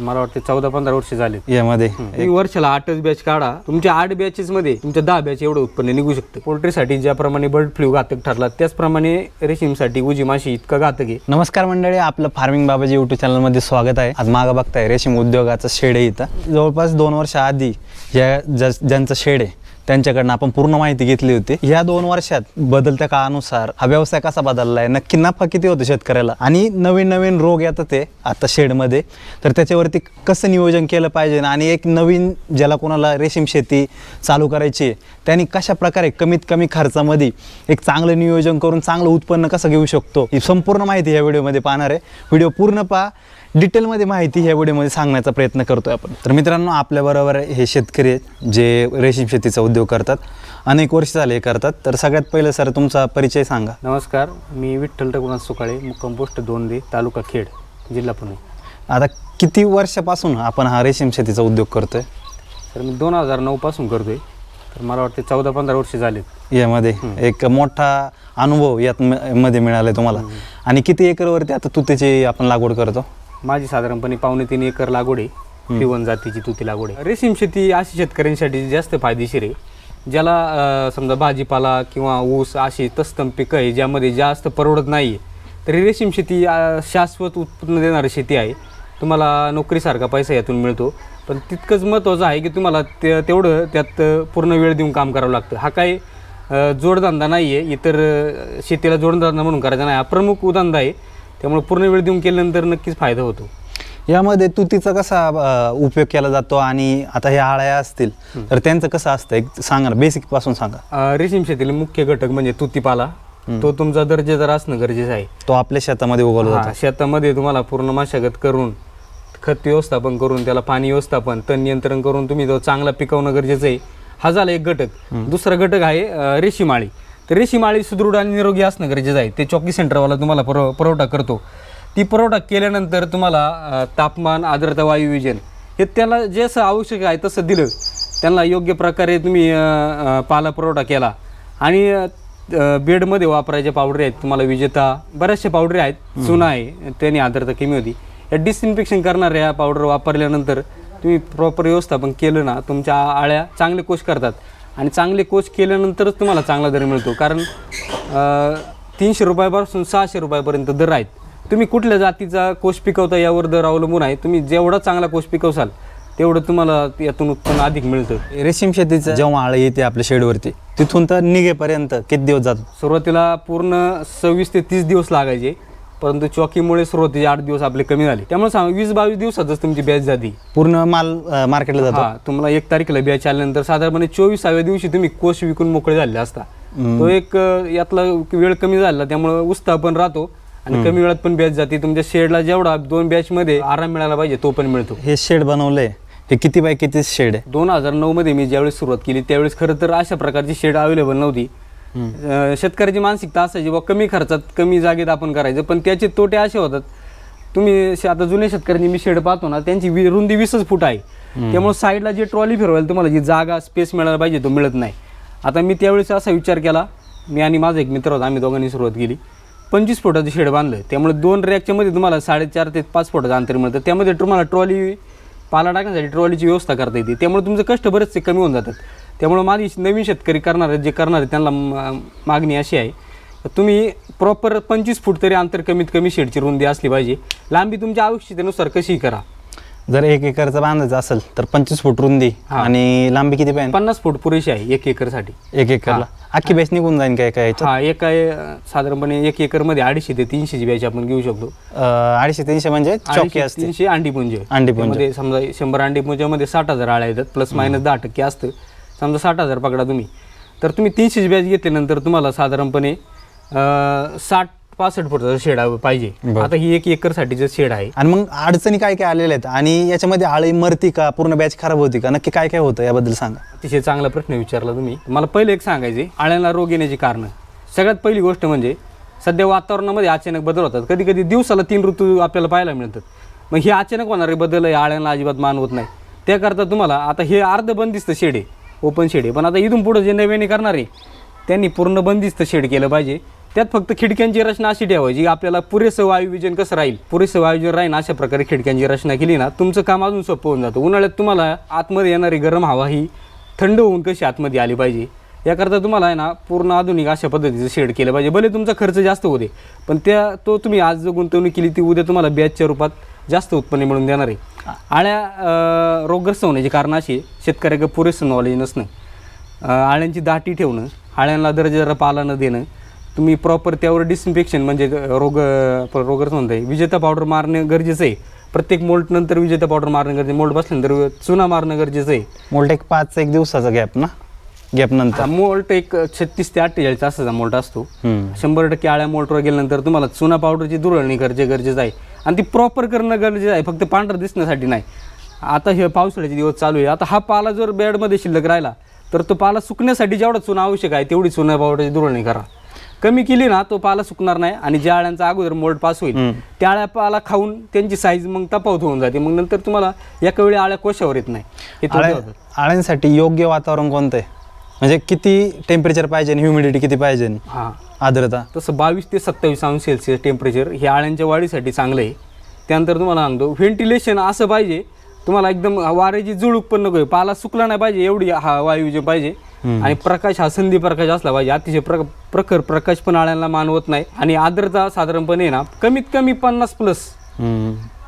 मला वाटते चौदा पंधरा वर्ष झाले. यामध्ये तुम्ही वर्षाला आठच बॅच काढा. तुमच्या आठ बॅचेस मध्ये तुमच्या दहा बॅच एवढं उत्पन्न निघू शकतं. पोल्ट्रीसाठी ज्याप्रमाणे बर्ड फ्लू घातक ठरला त्याचप्रमाणे रेशीमसाठी उजी माशी इतकं घातक आहे. नमस्कार मंडळी आपलं फार्मिंग बाबाजी युट्यूब चॅनलमध्ये स्वागत आहे. आज मागं बघताय रेशीम उद्योगाचं शेड आहे इथं. जवळपास दोन वर्ष आधी ज्या ज्या- ज्यांचं शेड आहे त्यांच्याकडनं आपण पूर्ण माहिती घेतली होती. या दोन वर्षात बदलत्या काळानुसार हा व्यवसाय कसा बदलला आहे नक्की नफा किती होतो शेतकऱ्याला? आणि नवीन नवीन रोग येतात ते आता शेडमध्ये. तर त्याच्यावरती कसं नियोजन केलं पाहिजे? आणि एक नवीन ज्याला कोणाला रेशीम शेती चालू करायची आहे त्यांनी कशा प्रकारे कमीत कमी खर्चामध्ये एक चांगलं नियोजन करून चांगलं उत्पन्न कसं घेऊ शकतो? ही संपूर्ण माहिती या व्हिडिओमध्ये पाहणार आहे. व्हिडिओ पूर्ण पहा. डिटेलमध्ये माहिती ह्या व्हिडिओमध्ये सांगण्याचा प्रयत्न करतोय आपण. तर मित्रांनो आपल्याबरोबर हे शेतकरी आहेत जे रेशीम शेतीचा उद्योग करतात अनेक वर्ष झाले हे करतात. तर सगळ्यात पहिलं सर तुमचा परिचय सांगा. नमस्कार मी विठ्ठल रघुनाथ सुकाळे मुक्काम पोस्ट दोनदे तालुका खेड जिल्हा पुणे. आता किती वर्षापासून आपण हा रेशीम शेतीचा उद्योग करतोय? तर मी दोन हजार नऊ पासून करतोय. तर मला वाटते चौदा पंधरा वर्ष झालेत. यामध्ये एक मोठा अनुभव यात म- मध्ये मिळालाय तुम्हाला. आणि किती एकरवरती आता तुतीची आपण लागवड करतो? माझी साधारणपणे पावणे तीन एकर लागवड आहे. पिवन जातीची तुती लागवड आहे. रेशीम शेती अशी शेतकऱ्यांसाठी जास्त फायदेशीर आहे. ज्याला समजा भाजीपाला किंवा ऊस अशी तस्तम पिकं आहे ज्यामध्ये जास्त परवडत नाही आहे तरी रेशीम शेती शाश्वत उत्पन्न देणारी शेती आहे. तुम्हाला नोकरीसारखा पैसा यातून मिळतो. पण तितकंच महत्त्वाचं आहे की तुम्हाला ते तेवढं त्यात पूर्ण वेळ देऊन काम करावं लागतं. हा काही जोडधंदा नाही आहे इतर शेतीला जोडधंदा म्हणून करायचा नाही. हा प्रमुख उधंदा आहे. त्यामुळे पूर्ण वेळ देऊन केल्यानंतर नक्कीच फायदा होतो. यामध्ये तुतीचा कसा अ, उपयोग केला जातो आणि आता ह्या आळ्या असतील तर त्यांचं कसं असतं? एक सांगा ना बेसिकपासून सांगा. अं, रेशीम शेतीला मुख्य घटक म्हणजे तुतीपाला. तो तुमचा दर्जेदार असणं गरजेचं आहे. तो आपल्या शेतामध्ये उगवला जातो. हा, शेतामध्ये तुम्हाला पूर्ण मशागत करून खत व्यवस्थापन करून त्याला पाणी व्यवस्थापन तण नियंत्रण करून तुम्ही तो चांगला पिकवणं गरजेचं आहे हा झाला एक घटक. दुसरा घटक आहे अं, रेशीमाळी रेशीमाळी सुदृढ आणि निरोगी असणं गरजेचं आहे. ते चॉकी सेंटरवाला तुम्हाला पुरव पुरवठा करतो. ती पुरवठा केल्यानंतर तुम्हाला तापमान आर्द्रता वायू विजन हे त्याला जसं आवश्यक आहे तसं दिलं. त्यांना योग्य प्रकारे तुम्ही पाला पुरवठा केला. आणि बेडमध्ये वापरायच्या पावडरी आहेत. तुम्हाला विजेता बऱ्याचशा पावडरी आहेत. चुना आहे. त्याने आर्द्रता कमी होती. या डिसइन्फेक्शन करणाऱ्या पावडर वापरल्यानंतर तुम्ही प्रॉपर व्यवस्थापन केलं ना तुमच्या आळ्या चांगले कोश करतात. आणि चांगले कोश केल्यानंतरच तुम्हाला चांगला दर मिळतो. कारण तीनशे रुपयापासून सहाशे रुपयापर्यंत दर आहेत. तुम्ही कुठल्या जातीचा कोश पिकवता यावर दर अवलंबून आहे. तुम्ही जेवढा चांगला कोश पिकवसाल तेवढं तुम्हाला यातून उत्पन्न अधिक मिळतं. रेशीम शेतीचं जेव्हा आळं येते आपल्या शेडवरती तिथून तर निघेपर्यंत किती दिवस जातात सुरुवातीला पूर्ण सव्वीस ते तीस दिवस लागायचे. परंतु चॉकीमुळे सुरुवातीचे आठ दिवस आपले कमी झाले. त्यामुळे सांग वीस बावीस दिवसातच तुमची बॅच झाली. पूर्ण माल मार्केटला जातो. हा तुम्हाला एक तारखेला बॅच आल्यानंतर साधारणपणे चोवीसाव्या दिवशी तुम्ही कोश विकून मोकळे झाले असता. तो एक अं, यातला वेळ कमी झाला त्यामुळे उत्साह पण राहतो आणि कमी वेळात पण बॅच जाते. तुमच्या शेडला जेवढा दोन बॅच मध्ये आराम मिळाला पाहिजे तो पण मिळतो. हे शेड बनवलंय. हे किती बाय किती शेड आहे? दोन हजार नऊ मध्ये मी ज्यावेळेस सुरुवात केली त्यावेळेस खरं तर अशा प्रकारची शेड अवेलेबल नव्हती. अं, शेतकऱ्याची मानसिकता असायची बा कमी खर्चात कमी जागेत आपण करायचं. पण त्याचे तोटे असे होतात. तुम्ही शे- आता जुन्या शेतकऱ्यांनी मी शेड पाहतो ना त्यांची वि- रुंदी वीसच फूट आहे. त्यामुळे साईडला जे ट्रॉली फिरवायला तुम्हाला जी जागा स्पेस मिळायला पाहिजे तो मिळत नाही. आता मी त्यावेळेस असा विचार केला मी आणि माझा एक मित्र होता आम्ही दोघांनी सुरुवात केली. पंचवीस फुटाचं शेड बांधलं त्यामुळे दोन रॅकच्या मध्ये तुम्हाला साडेचार ते पाच फुटाचं अंतर मिळतं. त्यामध्ये तुम्हाला ट्रॉली पाला टाकण्यासाठी ट्रॉलीची व्यवस्था करता येते. त्यामुळे तुमचं कष्ट बरेचसे कमी होऊन जातात. त्यामुळे माझी नवीन शेतकरी करणारे जे करणारे त्यांना मागणी अशी आहे. तुम्ही प्रॉपर पंचवीस फूट तरी अंतर कमीत कमी शेडची रुंदी असली पाहिजे. लांबी तुमच्या आवश्यकतेनुसार कशीही करा. जर एक एकरचं बांधायचं असेल तर पंचवीस फूट रुंदी आणि लांबी किती पाहिजे पन्नास फूट पुरेशी आहे एक एकरसाठी. एक एकरला? अख्खी बॅच निघून जाईल काय काय हा एक साधारणपणे एक एकरमध्ये अडीचशे ते तीनशेची बॅच आपण घेऊ शकतो. अडीचशे तीनशे म्हणजे चौकी असते. तीनशे अंडी पुंज. अंडी पुंज. मध्ये समजा शंभर अंडी पुंजामध्ये साठ हजार आळ्या येतात प्लस मायनस दहा टक्के असतं. समजा साठ हजार पकडा तुम्ही. तर तुम्ही तीनशेची बॅच घेतल्यानंतर तुम्हाला साधारणपणे साठ पासष्ट फुटाचं शेड पाहिजे. आता ही एक एकरसाठीचं शेड आहे. आणि मग अडचणी काय काय आलेल्या आहेत? आणि याच्यामध्ये आळी मरती का? पूर्ण बॅच खराब होती का? नक्की काय काय होतं याबद्दल सांगा. अतिशय चांगला प्रश्न विचारला तुम्ही. मला पहिले एक सांगायचे आळ्यांना रोग येण्याची कारणं. सगळ्यात पहिली गोष्ट म्हणजे सध्या वातावरणामध्ये अचानक बदल होतात. कधी कधी दिवसाला तीन ऋतू आपल्याला पाहायला मिळतात. मग हे अचानक होणारे बदल आहे आळ्यांना अजिबात मानवत नाही. त्याकरता तुम्हाला आता हे अर्ध बंदिस्त शेड आहे. ओपन शेड आहे. पण आता इथून पुढं जे नव्याने करणार आहे त्यांनी पूर्ण बंदिस्त शेड केलं पाहिजे. त्यात फक्त खिडक्यांची रचना अशी ठेवायची आपल्याला पुरेसं वायुविजन कसं राहील पुरेसं वायुविजन राहील अशा प्रकारे खिडक्यांची रचना केली ना तुमचं काम अजून सोपं होऊन जातं. उन्हाळ्यात तुम्हाला आतमध्ये येणारी गरम हवा ही थंड होऊन कशी आतमध्ये आली पाहिजे याकरता तुम्हाला आहे ना पूर्ण आधुनिक अशा पद्धतीचं शेड केलं पाहिजे. भले तुमचा खर्च जास्त होते पण त्या तो तुम्ही आज जो गुंतवणूक केली ती उद्या तुम्हाला बॅचच्या रूपात जास्त उत्पन्न मिळून देणार आहे. आळ्या रोगग्रस्त होण्याची कारण अशी शेतकऱ्याकडे पुरेसं नॉलेज नसणं. आळ्यांची दाटी ठेवणं आळ्यांना दर्जेदार पाला न देणं. तुम्ही प्रॉपर त्यावर डिसइन्फेक्शन म्हणजे रोग रोगग्रस्त म्हणता येईल विजेता पावडर मारणं गरजेचं आहे. प्रत्येक मोल्ट नंतर विजेता पावडर मारणं गरजेचं मोल्ट बसल्यानंतर चुना मारणं गरजेचं आहे. मोल्ट एक पाच एक दिवसाचा गॅप ना? गॅप नंतर. मोल्ट एक छत्तीस ते अठ्ठेचाळीस तासाचा मोल्ट असतो. शंभर टक्के आळ्या मोल्टवर गेल्यानंतर तुम्हाला चुना पावडरची दुरळणी गरजे गरजेचं आहे. आणि ती प्रॉपर करणं गरजेचं आहे. फक्त पांढरं दिसण्यासाठी नाही. आता हे पावसाळ्याचे दिवस चालू आहे. आता हा पाला जर बेडमध्ये शिल्लक राहिला तर तो पाला सुकण्यासाठी जेवढा चुना आवश्यक आहे तेवढी चुना पावडरची दुरळणी करा. कमी केली ना तो पाला सुकणार नाही आणि ज्या आळ्यांचा अगोदर मोल्ड पास होईल त्या आळ्या पाला खाऊन त्यांची साईज मग तफावत होऊन जाते. मग नंतर तुम्हाला एका वेळी आळ्या कोशावर येत नाही. हे. आळ्यांसाठी योग्य वातावरण कोणतं आहे? म्हणजे किती टेम्परेचर पाहिजे ह्युमिडिटी किती पाहिजे? हां. आर्द्रता. तसं बावीस ते सत्तावीस अंश सेल्सिअस टेम्परेचर हे आळ्यांच्या वाढीसाठी चांगलं आहे. त्यानंतर तुम्हाला सांगतो व्हेंटिलेशन असं पाहिजे तुम्हाला एकदम वाऱ्याची जुळ उत्पन्न नको. पाला सुकला नाही पाहिजे एवढी हा वायू जे पाहिजे. आणि प्रकाश हा संधी प्रकाश असला पाहिजे. अतिशय प्र प्रखर प्रकाश पण आळ्यांना मानवत नाही. आणि आर्द्रता साधारणपणे ना कमीत कमी पन्नास प्लस.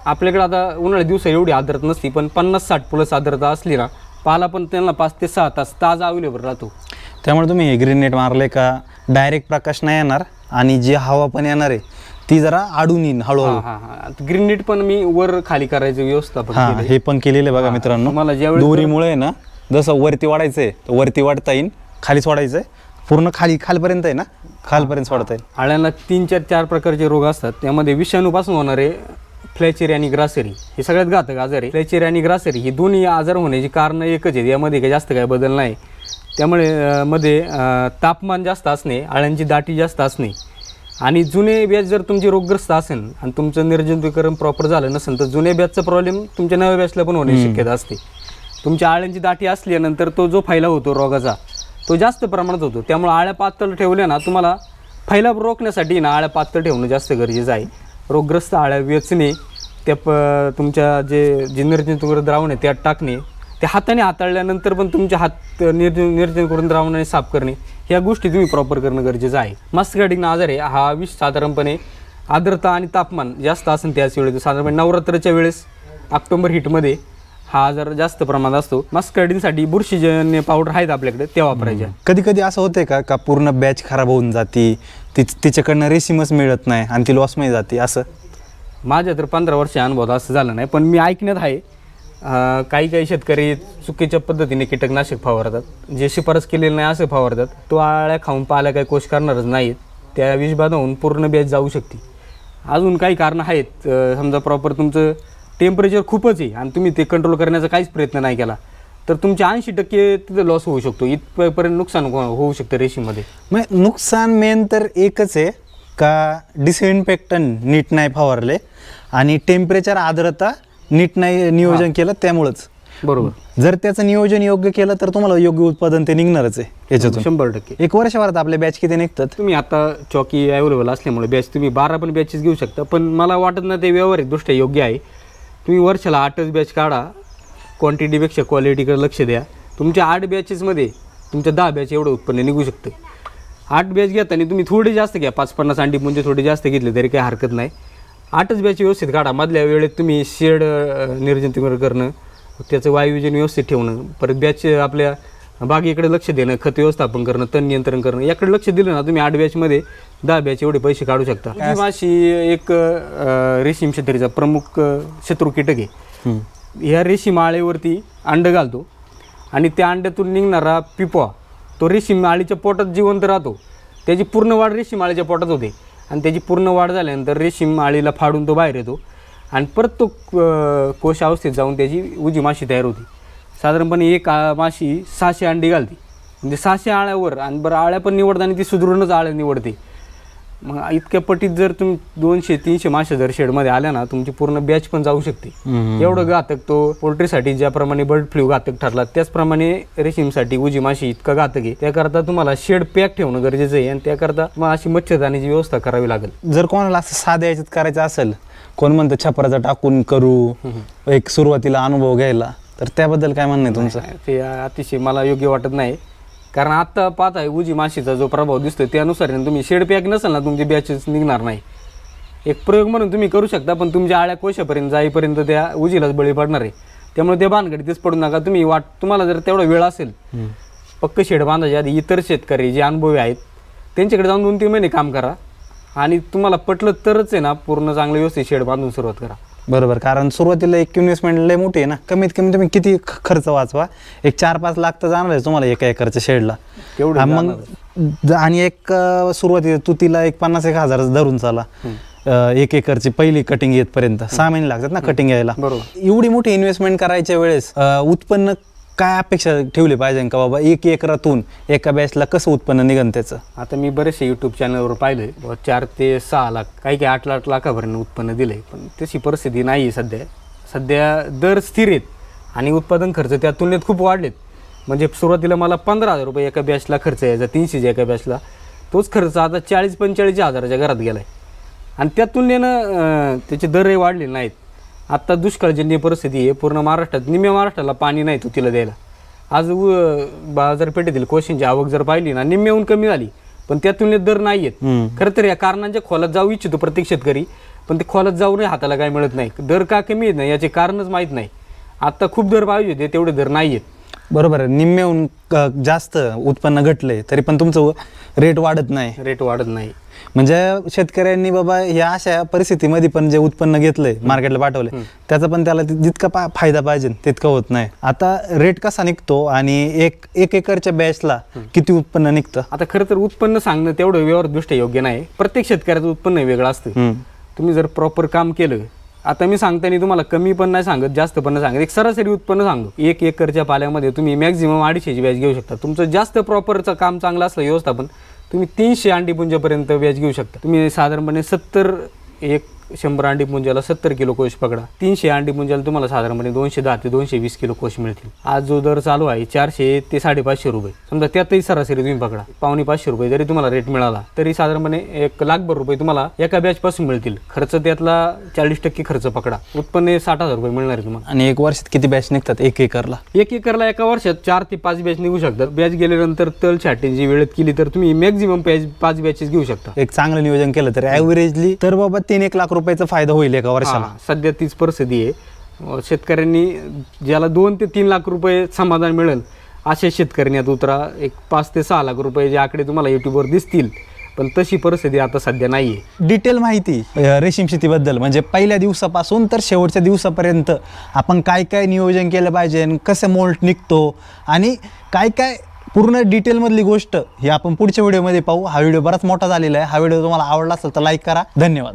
आपल्याकडे आता उन्हाळ्या दिवसा एवढी आर्द्रता नसती पण पन्नास साठ प्लस आर्द्रता असली ना पाला पण त्यांना पाच ते सहा तास ताजा अवेलेबल राहतो. त्यामुळे तुम्ही हे ग्रीन नेट मारले का डायरेक्ट प्रकाश नाही येणार आणि जी हवा पण येणार आहे ती जरा आडून येईन हळूहळू. हा ग्रीन नेट पण मी वर खाली करायचं व्यवस्थापन हा केलंय. हे पण केलेलं आहे बघा मित्रांनो. तुम्हाला ज्यावेळेस दोरीमुळे ना जसं वरती वाढायचंय तर वरती वाढता येईल खाली सोडायचंय पूर्ण खाली खालपर्यंत आहे ना खालपर्यंत सोडता येईल. आळ्यांना तीन चार चार प्रकारचे रोग असतात. त्यामध्ये विषाणूपासून होणारे फ्लॅचेरी आणि ग्रासेरी हे सगळ्यात घातक आजार. आहे फ्लॅचेरी आणि ग्रासेरी ही दोन्ही आजार होण्याची कारणं एकच आहेत. यामध्ये काही जास्त काही बदल नाही. त्यामुळे मध्ये तापमान जास्त असणे आळ्यांची दाटी जास्त असणे आणि जुने बॅच जर तुमची रोगग्रस्त असेल आणि तुमचं निर्जंतुकीकरण प्रॉपर झालं नसेल तर जुन्या बॅचचा प्रॉब्लेम तुमच्या नव्या बॅचला पण होण्याची शक्यता असते. तुमच्या आळ्यांची दाटी असल्यानंतर तो जो फायला होतो रोगाचा तो जास्त प्रमाणात होतो. त्यामुळे आळ्या पातळ ठेवल्या ना तुम्हाला फैलाव रोखण्यासाठी ना आळ्या पातळ ठेवणं जास्त गरजेचं आहे. रोगग्रस्त आळ्या वेचणे त्या प तुमच्या जे जे करून द्रावण आहे त्यात टाकणे ते हाताने हाताळल्यानंतर पण तुमचे हात निर्ज करून द्रावणाने साफ करणे ह्या गोष्टी तुम्ही प्रॉपर करणं गरजेचं आहे. मस्त आजार आहे हा विष साधारणपणे आर्द्रता आणि तापमान जास्त असेल त्याच वेळेस साधारणपणे नवरात्राच्या वेळेस ऑक्टोबर हिटमध्ये हा आजार जास्त प्रमाणात असतो मस्कर्डिनसाठी बुरशीजन्य पावडर आहेत आपल्याकडे त्या वापरायच्या कधी कधी असं होते का का पूर्ण बॅच खराब होऊन जाती तिच तिच्याकडनं रेसिमच मिळत नाही आणि ती लॉसमध्ये जाते असं? माझ्या तर पंधरा वर्ष अनुभव असं झालं नाही पण मी ऐकण्यात आहे अं, काही काही शेतकरी चुकीच्या पद्धतीने कीटकनाशक फवारतात जे शिफारस केलेलं नाही असं फवारतात तो आळ्या खाऊन पाल्या काही कोश करणारच नाहीत त्या विषबाधा होऊन पूर्ण बॅच जाऊ शकते. अजून काही कारणं आहेत अं, समजा प्रॉपर तुमचं टेम्परेचर खूपच आहे आणि तुम्ही ते कंट्रोल करण्याचा काहीच प्रयत्न नाही केला. तर तुमचे ऐंशी टक्के तिथं लॉस होऊ शकतो. इथपर्यंत नुकसान हो- होऊ शकतं रेशीमध्ये मग नुकसान मेन तर एकच आहे का डिसइन्फेक्टन नीट नाही फवारले आणि टेम्परेचर आर्द्रता नीट नाही नियोजन केलं त्यामुळंच. बरोबर. जर त्याचं नियोजन योग्य केलं तर तुम्हाला योग्य उत्पादन ते निघणारच आहे याच्यातून. शंभर टक्के. एक वर्षभरात आपले बॅच किती निघतात? तुम्ही आता चॉकी अवेलेबल असल्यामुळे बॅच तुम्ही बारा पण बॅचेस घेऊ शकता. पण मला वाटत नाही ते व्यवहारिक दृष्ट्या योग्य आहे. तुम्ही वर्षाला आठच बॅच काढा. क्वांटिटीपेक्षा क्वालिटीकडे लक्ष द्या. तुमच्या आठ बॅचेसमध्ये तुमच्या दहा बॅच एवढं उत्पन्न निघू शकतं. आठ बॅच घेताना तुम्ही थोडे जास्त घ्या. पाच पन्नास अंडी म्हणजे थोडे जास्त घेतले तरी काही हरकत नाही. आठच बॅच व्यवस्थित काढा. मधल्या वेळेत तुम्ही शेड निर्जंतुकीकरण करणं त्याचं वायुजन व्यवस्थित ठेवणं. परत बॅच आपल्या बागेकडे लक्ष देणं खत व्यवस्थापन करणं तण नियंत्रण करणं याकडे लक्ष दिलं ना तुम्ही आठ बॅचमध्ये दहा बॅच एवढे पैसे काढू शकता. ही माशी एक रेशीम शेतकरीचा प्रमुख शत्रू कीटक आहे. ह्या रेशीम आळेवरती अंड घालतो आणि त्या अंड्यातून निघणारा पिपवा तो रेशीम आळीच्या पोटात जिवंत राहतो. त्याची पूर्ण वाढ रेशीम आळीच्या पोटात होते. आणि त्याची पूर्ण वाढ झाल्यानंतर रेशीम आळीला फाडून तो बाहेर येतो. आणि परत तो अं, कोश अवस्थेत जाऊन त्याची उजी माशी तयार होती. साधारणपणे एक माशी सहाशे अंडी घालते. म्हणजे सहाशे आळ्यावर आणि बरं आळ्या पण निवडताना ती सुधरूनच आळ्या निवडते. मग इतक्या पटीत जर तुम्ही दोनशे तीनशे मासे जर शेडमध्ये आल्या ना तुमची पूर्ण बॅच पण जाऊ शकते. एवढं घातक तो पोल्ट्रीसाठी ज्याप्रमाणे बर्ड फ्लू घातक ठरला त्याचप्रमाणे रेशीमसाठी उजी माशी इतकं घातक आहे. त्याकरता तुम्हाला शेड पॅक ठेवणं गरजेचं आहे आणि त्याकरता मग अशी मच्छरदाणीची व्यवस्था करावी लागेल. जर कोणाला असं साध्या याच्यात करायचं असेल कोण म्हणतं छपराचं टाकून करू एक सुरुवातीला अनुभव घ्यायला तर त्याबद्दल काय म्हणणं आहे तुमचं? ते अतिशय मला योग्य वाटत नाही. कारण आता पाहत आहे उजी माशीचा जो प्रभाव दिसतोय त्यानुसार ना तुम्ही शेड पॅक नसेल ना तुमची बॅचेस निघणार नाही. एक प्रयोग म्हणून तुम्ही करू शकता पण तुमच्या आळ्या कोशापर्यंत जाईपर्यंत त्या उजीलाच बळी पडणार आहे. त्यामुळे ते भानगडीतच पडू नका. तुम्ही वाट तुम्हाला जर तेवढा वेळ असेल पक्क शेड बांधायच्या आधी इतर शेतकरी जे अनुभवी आहेत त्यांच्याकडे जाऊन दोन तीन महिने काम करा. आणि तुम्हाला पटलं तरच आहे ना पूर्ण चांगलं व्यवस्थित शेड बांधून सुरुवात करा. बरोबर. कारण सुरुवातीला एक इन्व्हेस्टमेंट लय मोठी आहे ना कमीत कमी तुम्ही किती ख- खर्च वाचवा. एक चार पाच लाख तर जाणार आहे तुम्हाला एका एकरच्या शेडला मग ज- आणि एक अं, सुरुवातीला तू तिला एक पन्नास एक हजार धरून चाला. अं, एक एकरची पहिली कटिंग येतपर्यंत. सहा महिने लागतात ना कटिंग यायला. बरोबर. एवढी मोठी इन्व्हेस्टमेंट करायच्या वेळेस अं, उत्पन्न काय अपेक्षा ठेवली पाहिजे का बाबा? एक एकरातून एका बॅचला कसं उत्पन्न निघन त्याचं? आता मी बरेचसे यूट्यूब चॅनलवर पाहिले चार ते सहा लाख काही काही आठ आठ लाखापर्यंत उत्पन्न दिलंय. पण तशी परिस्थिती नाही आहे सध्या. सध्या दर स्थिर आहेत आणि उत्पादन खर्च त्या तुलनेत खूप वाढलेत. म्हणजे सुरुवातीला मला पंधरा हजार रुपये एका बॅचला खर्च यायचा तीनशेच्या एका बॅचला तोच खर्च आता चाळीस पंचेचाळीस हजाराच्या घरात गेला आहे आणि त्या तुलनेनं त्याचे दरही वाढलेले नाहीत. आत्ता दुष्काळजन्य परिस्थिती आहे. पूर्ण महाराष्ट्रात निम्या महाराष्ट्राला पाणी नाही तुतीला द्यायला. आज बाजारपेठेतील कोशिंची आवक जर पाहिली ना निम्म्याहून कमी झाली. पण त्या तुलनेत दर नाही आहेत खरं तर या कारणांच्या खोलात जाऊ इच्छितो प्रत्येक शेतकरी पण ते खोलात जाऊनही हाताला काय मिळत नाही. दर का कमी आहेत ना याचे कारणच माहीत नाही. आता खूप दर पाहिजे होते तेवढे दर नाही आहेत बरोबर आहे. निम्म्याहून जास्त उत्पन्न घटलंय तरी पण तुमचं रेट वाढत नाही. रेट वाढत नाही. म्हणजे शेतकऱ्यांनी बाबा या अशा परिस्थितीमध्ये पण जे उत्पन्न घेतलंय मार्केटला पाठवलंय त्याचा पण त्याला ति- जितका पा- फायदा पाहिजे तितका होत नाही. आता रेट कसा निघतो आणि एक एक एकरच्या बॅचला किती उत्पन्न निघतं? आता खरं तर उत्पन्न सांगणं तेवढं व्यवहारदृष्ट्या योग्य नाही. प्रत्येक शेतकऱ्याचं उत्पन्न वेगळं असतं. हम्म. तुम्ही जर प्रॉपर काम केलं आता मी सांगताना तुम्हाला कमी पण नाही सांगत जास्त पण नाही सांगत. एक सरासरी उत्पन्न सांगतो एक एकरच्या पाल्यामध्ये तुम्ही मॅक्झिमम अडीचशेची व्याज घेऊ शकता. तुमचं जास्त प्रॉपरचं काम चांगलं असलं व्यवस्थापन तुम्ही तीनशे अंडीपुंजापर्यंत व्याज घेऊ शकता. तुम्ही साधारणपणे सत्तर एक शंभर अंडीपुंजाला सत्तर किलो कोश पकडा. तीनशे अंडीपुंजाला तुम्हाला साधारणपणे दोनशे दहा ते दोनशे वीस किलो कोश मिळतील. आज जो दर चालू आहे चारशे ते साडेपाचशे रुपये. समजा त्यातही सरासरी तुम्ही पकडा. पावणे पाचशे रुपये जरी तुम्हाला रेट मिळाला तरी साधारणपणे एक लाखभर रुपये तुम्हाला एका बॅच पासून मिळतील. खर्च त्यातला चाळीस टक्के खर्च पकडा. उत्पन्न साठ हजार रुपये मिळणार आहे तुम्हाला. आणि एक वर्षात किती बॅच निघतात? एक एकरला? एक एकरला एका वर्षात चार ते पाच बॅच निघू शकतात. बॅच गेल्यानंतर तल छाटींची वेळेत केली तर तुम्ही मॅक्झिमम पाच बॅचेस घेऊ शकता. एक चांगलं नियोजन केलं तर ॲव्हरेजली तर बाबा तीन एक लाख रुपयाचा फायदा होईल एका वर्षाला. हा, सध्या तीच परिस्थिती आहे. अं, शेतकऱ्यांनी ज्याला दोन ते तीन लाख रुपये समाधान मिळेल अशा शेतकऱ्यांनी आता उतरा. एक पाच ते सहा लाख रुपये जे आकडे तुम्हाला युट्यूबवर दिसतील पण तशी परिस्थिती आता सध्या नाही आहे डिटेल माहिती अ, रेशीम शेतीबद्दल. म्हणजे पहिल्या दिवसापासून तर शेवटच्या दिवसापर्यंत आपण काय काय नियोजन केलं पाहिजे कसं मोल्ट निघतो आणि काय काय पूर्ण डिटेलमधली गोष्ट ही आपण पुढच्या व्हिडिओमध्ये पाहू. हा व्हिडिओ बराच मोठा झालेला आहे. हा व्हिडिओ तुम्हाला आवडला असेल तर लाईक करा. धन्यवाद.